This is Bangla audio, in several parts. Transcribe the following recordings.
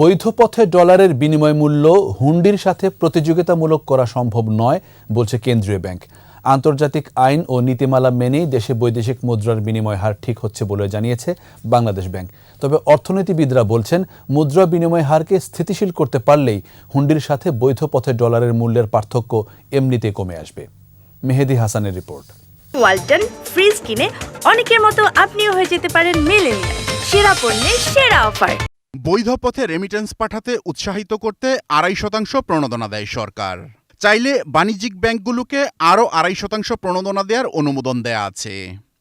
বৈধ পথে ডলারের বিনিময় মূল্য হুন্ডির সাথে প্রতিযোগিতামূলক করা সম্ভব নয়, বলছে কেন্দ্রীয় ব্যাংক। আন্তর্জাতিক আইন ও নীতিমালা মেনেই দেশে বৈদেশিক মুদ্রার বিনিময় হার ঠিক হচ্ছে বলে জানিয়েছে বাংলাদেশ ব্যাংক। তবে অর্থনীতিবিদরা বলছেন, মুদ্রা বিনিময় হারকে স্থিতিশীল করতে পারলেই হুন্ডির সাথে বৈধ পথে ডলারের মূল্যের পার্থক্য এমনিতে কমে আসবে। মেহেদি হাসানের রিপোর্ট। ওয়ালটন ফ্রিজ কিনে অনেকের মতো আপনিও হয়ে যেতে পারেন মেলেনিয়া সেরা পণ্যের সেরা অফার। বৈধ পথে রেমিটেন্স পাঠাতে উৎসাহিত করতে আড়াই শতাংশ প্রণোদনা দেয় সরকার। চাইলে বাণিজ্যিক ব্যাংকগুলোকে আরও আড়াই শতাংশ প্রণোদনা দেওয়ার অনুমোদন দেয়া আছে।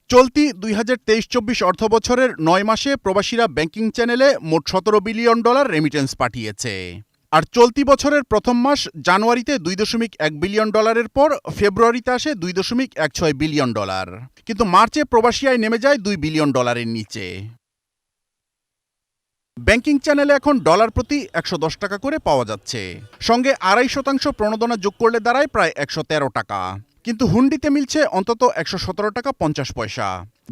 চলতি দুই হাজার তেইশ চব্বিশ অর্থ বছরের নয় মাসে প্রবাসীরা ব্যাংকিং চ্যানেলে মোট সতেরো বিলিয়ন ডলার রেমিটেন্স পাঠিয়েছে। আর চলতি বছরের প্রথম মাস জানুয়ারিতে দুই দশমিক এক বিলিয়ন ডলারের পর ফেব্রুয়ারিতে আসে দুই দশমিক এক ছয় বিলিয়ন ডলার। কিন্তু মার্চে প্রবাসী আয় নেমে যায় দুই বিলিয়ন ডলারের নিচে। ব্যাংকিং চ্যানেলে এখন ডলার প্রতি একশো দশ টাকা করে পাওয়া যাচ্ছে। সঙ্গে আড়াই শতাংশ প্রণোদনা যোগ করলে দাঁড়ায় প্রায় একশো তেরো টাকা। কিন্তু হুন্ডিতে মিলছে অন্তত একশো সতেরো টাকা পঞ্চাশ পয়সা।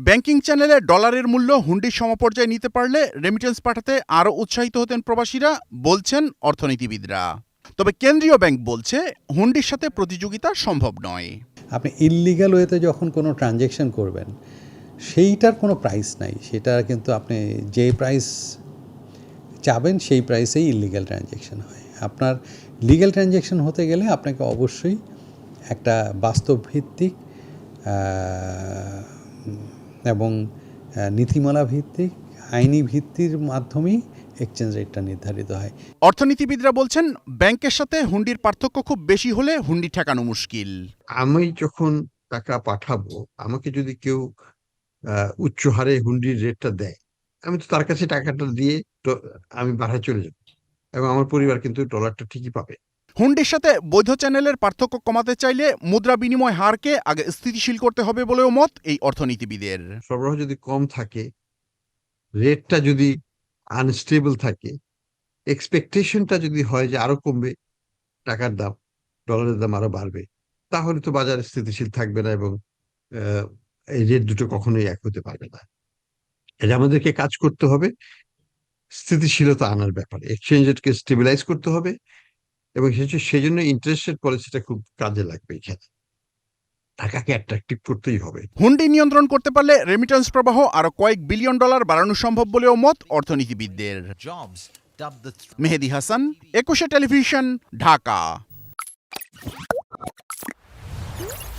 ব্যাংকিং চ্যানেলে ডলারের মূল্য হুন্ডির সমপর্যায়ে নিতে পারলে রেমিটেন্স পাঠাতে আরও উৎসাহিত হতেন প্রবাসীরা, বলছেন অর্থনীতিবিদরা। তবে কেন্দ্রীয় ব্যাংক বলছে, হুন্ডির সাথে প্রতিযোগিতা সম্ভব নয়। আপনি ইললিগাল ওয়েতে যখন কোনো ট্রানজ্যাকশন করবেন, সেইটার কোনো প্রাইস নাই। সেটা কিন্তু আপনি যে প্রাইস চাবেন সেই প্রাইসেই ইললিগাল ট্রানজ্যাকশান হয়। আপনার লিগ্যাল ট্রানজ্যাকশন হতে গেলে আপনাকে অবশ্যই একটা বাস্তব ভিত্তিক এবং নীতিমালা ভিত্তিক আইনি ভিত্তির মাধ্যমেই এক্সচেঞ্জ রেটটা নির্ধারিত হয়। অর্থনীতিবিদরা বলছেন ব্যাংকের সাথে হুন্ডির পার্থক্য খুব বেশি হলে হুন্ডি ঠেকানো মুশকিল। আমি যখন টাকা পাঠাবো আমাকে যদি কেউ উচ্চ হারে হুন্ডির রেটটা দেয় আমি তো তার কাছে টাকাটা দিয়ে আমি বাসায় চলে যাব। এবং আমার পরিবার কিন্তু ডলারটা ঠিকই পাবে। হুন্ডির সাথে বৈধ চ্যানেলের পার্থক্য কমাতে চাইলে মুদ্রা বিনিময় হারকে আগে স্থিতিশীল করতে হবে বলেও মত এই অর্থনীতিবিদের। সরবরাহ যদি কম থাকে রেটটা যদি আনস্টেবল থাকে এক্সপেকটেশনটা যদি হয় যে আরও কমবে টাকার দাম ডলারের দাম আরও বাড়বে তাহলে তো বাজার স্থিতিশীল থাকবে না এবং আহ, এই রেট দুটো কখনোই এক হতে পারবে না। এটা আমাদেরকে কাজ করতে হবে। স্থিতিশীলতা আনার ব্যাপারে এক্সচেঞ্জ রেটকে স্টেবিলাইজ করতে হবে এবং সেই জন্য ইন্টারেস্ট রেট পলিসিটা খুব কাজে লাগবে এখানে। টাকাকে অ্যাট্রাকটিভ করতেই হবে। হুন্ডি নিয়ন্ত্রণ করতে পারলে রেমিটেন্স প্রবাহ আরও কয়েক বিলিয়ন ডলার বাড়ানো সম্ভব বলেও মত অর্থনীতিবিদদের। মেহেদি হাসান একুশে টেলিভিশন ঢাকা।